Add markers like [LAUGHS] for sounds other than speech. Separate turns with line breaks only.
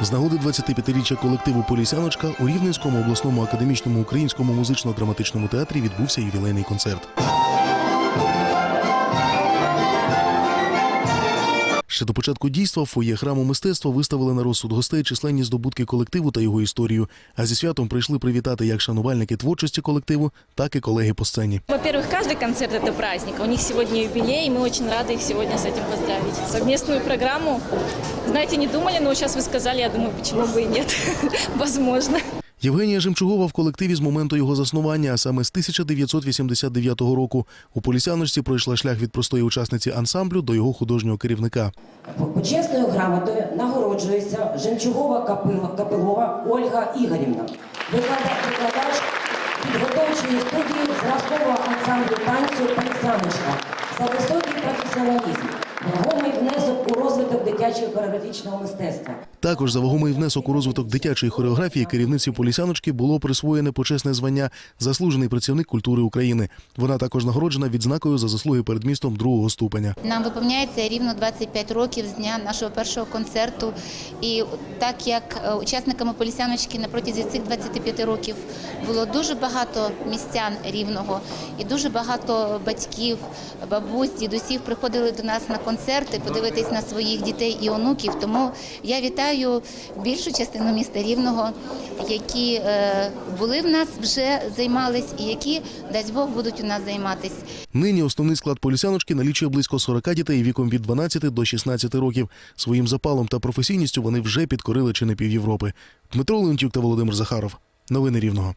З нагоди 25-річчя колективу Полісяночка у Рівненському обласному академічному українському музично-драматичному театрі відбувся ювілейний концерт. Ще до початку дійства в фоє храму мистецтва виставили на розсуд гостей численні здобутки колективу та його історію. А зі святом прийшли привітати як шанувальники творчості колективу, так і колеги по сцені.
Во-первых, каждый концерт это праздник. У них сегодня юбилей, и мы очень рады их сегодня с этим поздравить. Совместную программу, знаете, не думали, но сейчас вы сказали, я думаю, почему бы и нет. [LAUGHS] Возможно.
Євгенія Жемчугова в колективі з моменту його заснування, а саме з 1989 року. У Полісяночці пройшла шлях від простої учасниці ансамблю до його художнього керівника.
Почесною грамотою нагороджується Жемчугова Капилова Ольга Ігорівна, викладач, викладач підготовчої студії зразкового ансамблю танцю «Полісяночка» за високий професіоналізм, вагомий внесок у розвиток дитячого хореографічного мистецтва.
Також за вагомий внесок у розвиток дитячої хореографії керівниці Полісяночки було присвоєне почесне звання заслужений працівник культури України. Вона також нагороджена відзнакою за заслуги перед містом другого ступеня.
Нам виповняється рівно 25 років з дня нашого першого концерту. І так як е, учасниками полісяночки на протязі цих 25 років було дуже багато містян рівного, і дуже багато батьків, бабусь, дідусів приходили до нас на концерти, подивитись на своїх дітей і онуків. Тому я вітаю більшу частину міста рівного, які е, були в нас вже займались, і які дасть Бог будуть у нас займатись.
Нині основний склад Полісяночки налічує близько 40 дітей віком від 12 до 16 років. Своїм запалом та професійністю вони вже підкорили чи не пів Європи. Дмитро Леонтюк та Володимир Захаров. Новини Рівного.